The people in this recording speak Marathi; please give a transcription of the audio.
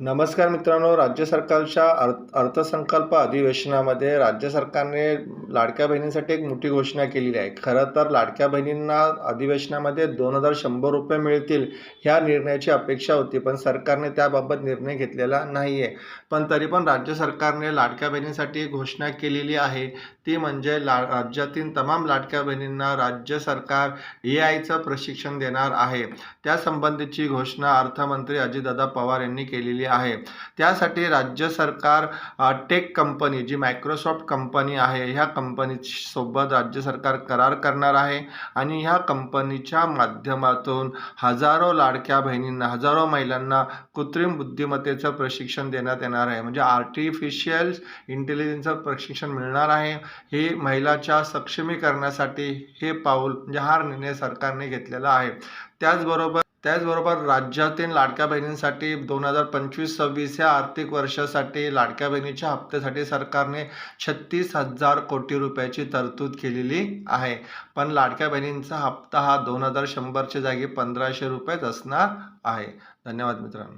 नमस्कार मित्रांनो राज्य सरकारच्या अर्थ अर्थसंकल्प अधिवेशनामध्ये राज्य सरकारने लाडक्या बहिणींसाठी एक मोठी घोषणा केलेली आहे. खरं तर लाडक्या बहिणींना अधिवेशनामध्ये दोन हजार शंभर रुपये मिळतील ह्या निर्णयाची अपेक्षा होती पण सरकारने त्याबाबत निर्णय घेतलेला नाही आहे पण तरी पण राज्य सरकारने लाडक्या बहिणींसाठी एक घोषणा केलेली आहे. ती म्हणजे ला राज्यातील तमाम लाडक्या बहिणींना राज्य सरकार ए आयचं प्रशिक्षण देणार आहे. त्यासंबंधीची घोषणा अर्थमंत्री अजितदादा पवार यांनी केलेली आहे. त्यासाठी राज्य सरकार टेक कंपनी जी मायक्रोसॉफ्ट कंपनी आहे ह्या कंपनीसोबत राज्य सरकार करार करणार आहे आणि ह्या कंपनीच्या माध्यमातून हजारो लाडक्या बहिणींना हजारो महिलांना कृत्रिम बुद्धिमत्तेचं प्रशिक्षण देण्यात येणार आहे. म्हणजे आर्टिफिशियल इंटेलिजन्सचं प्रशिक्षण मिळणार आहे. हे महिलाच्या सक्षमीकरणासाठी हे पाऊल म्हणजे हा निर्णय सरकारने घेतलेला आहे. त्याचबरोबर त्याचबरोबर राज्यातील लाडक्या बहिणींसाठी दोन हजार पंचवीस सव्वीस या आर्थिक वर्षासाठी लाडक्या बहिणीच्या हप्त्यासाठी सरकारने छत्तीस हजार कोटी रुपयाची तरतूद केलेली आहे. पण लाडक्या बहिणींचा हप्ता हा दोन हजार शंभरच्या जागी पंधराशे रुपयेच असणार आहे. धन्यवाद मित्रांनो.